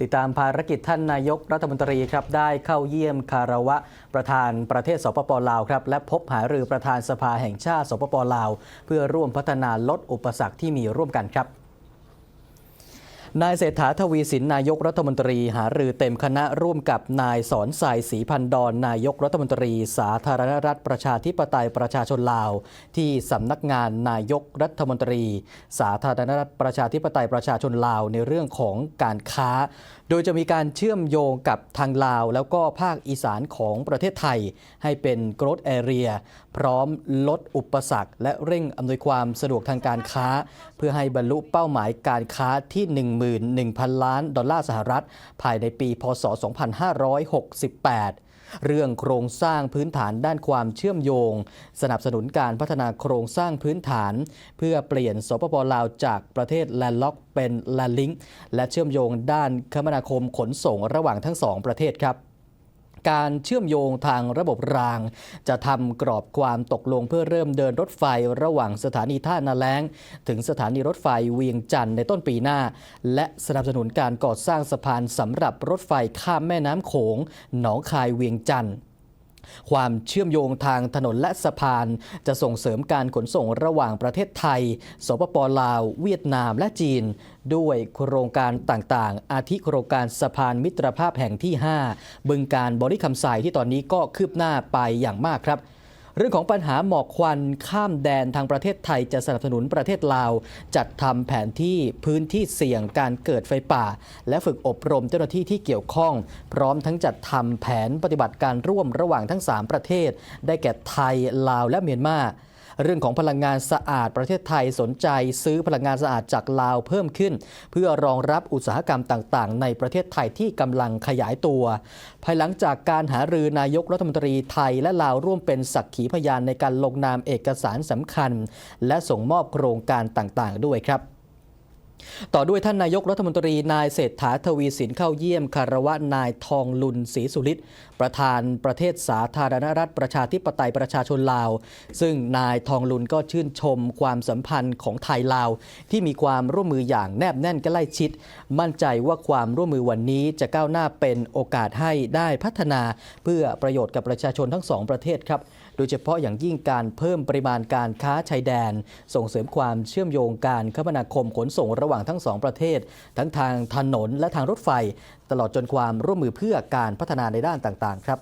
ติดตามภารกิจท่านนายกรัฐมนตรีครับได้เข้าเยี่ยมคารวะ ประธานประเทศสปปลาวครับและพบหารือประธานสภาแห่งชาติสปปลาว เพื่อร่วมพัฒนาลดอุปสรรคที่มีร่วมกันครับ นายเศรษฐาทวีสินนายกรัฐมนตรีหารือเต็มคณะร่วมกับนายสอนสายศรีพันดอนนายกรัฐมนตรี สาธารณรัฐประชาธิปไตยประชาชนลาว ที่สำนักงานนายกรัฐมนตรี สาธารณรัฐประชาธิปไตยประชาชนลาวในเรื่องของการค้า โดยจะมีการเชื่อมโยงกับทางลาว แล้วก็ภาคอีสานของประเทศไทย ให้เป็น growth area พร้อมลดอุปสรรค และเร่งอำนวยความสะดวกทางการค้า เพื่อให้บรรลุเป้าหมายการค้าที่11,000 ล้านดอลลาร์สหรัฐ ภายในปีพศ 2568เรื่องโครงสร้างพื้นฐานด้านความเชื่อมโยง สนับสนุนการพัฒนาโครงสร้างพื้นฐาน เพื่อเปลี่ยนสปปลาวจากประเทศแลนล็อกเป็นแลนลิงและเชื่อมโยงด้านคมนาคมขนส่งระหว่างทั้งสองประเทศครับ การเชื่อมโยงทางระบบราง จะทำกรอบความตกลงเพื่อเริ่มเดินรถไฟระหว่างสถานีท่านาแล้ง ถึงสถานีรถไฟเวียงจันทร์ในต้นปีหน้า และสนับสนุนการก่อสร้างสะพานสำหรับรถไฟข้ามแม่น้ำโขงหนองคายเวียงจันทร์ ความเชื่อมโยงทางถนนและสะพาน จะส่งเสริมการขนส่งระหว่างประเทศไทย สปปลาว เวียดนามและจีน ด้วยโครงการต่างๆ อาทิโครงการสะพานมิตรภาพแห่งที่ 5 บึงการบริคำไซที่ตอนนี้ก็คืบหน้าไปอย่างมากครับ เรื่องของปัญหาหมอกควันข้ามแดนทางประเทศไทยจะสนับสนุนประเทศลาว จัดทำแผนที่พื้นที่เสี่ยงการเกิดไฟป่า และฝึกอบรมเจ้าหน้าที่ที่เกี่ยวข้อง พร้อมทั้งจัดทำแผนปฏิบัติการร่วมระหว่างทั้ง 3 ประเทศ ได้แก่ไทยลาวและเมียนมา เรื่องของพลังงานสะอาดประเทศไทยสนใจซื้อพลังงานสะอาดจากลาวเพิ่มขึ้น เพื่อรองรับอุตสาหกรรมต่างๆ ในประเทศไทยที่กำลังขยายตัว ภายหลังจากการหารือนายกรัฐมนตรีไทยและลาวร่วมเป็นสักขีพยานในการลงนามเอกสารสำคัญ และส่งมอบโครงการต่างๆ ด้วยครับ ต่อด้วยท่านนายกรัฐมนตรีนายเศรษฐาทวีสินเข้าเยี่ยมคารวะนายทองลุนศรีสุริตประธานประเทศสาธารณรัฐประชาธิปไตยประชาชนลาว ซึ่งนายทองลุนก็ชื่นชมความสัมพันธ์ของไทยลาว ที่มีความร่วมมืออย่างแนบแน่นใกล้ชิด มั่นใจว่าความร่วมมือวันนี้จะก้าวหน้าเป็นโอกาสให้ได้พัฒนา เพื่อประโยชน์กับประชาชนทั้งสองประเทศครับโดยเฉพาะอย่างยิ่งการเพิ่มปริมาณการค้าชายแดน ส่งเสริมความเชื่อมโยงการคมนาคมขนส่งระหว่างทั้งสองประเทศ ทั้งทางถนนและทางรถไฟ ตลอดจนความร่วมมือเพื่อการพัฒนาในด้านต่างๆ ครับ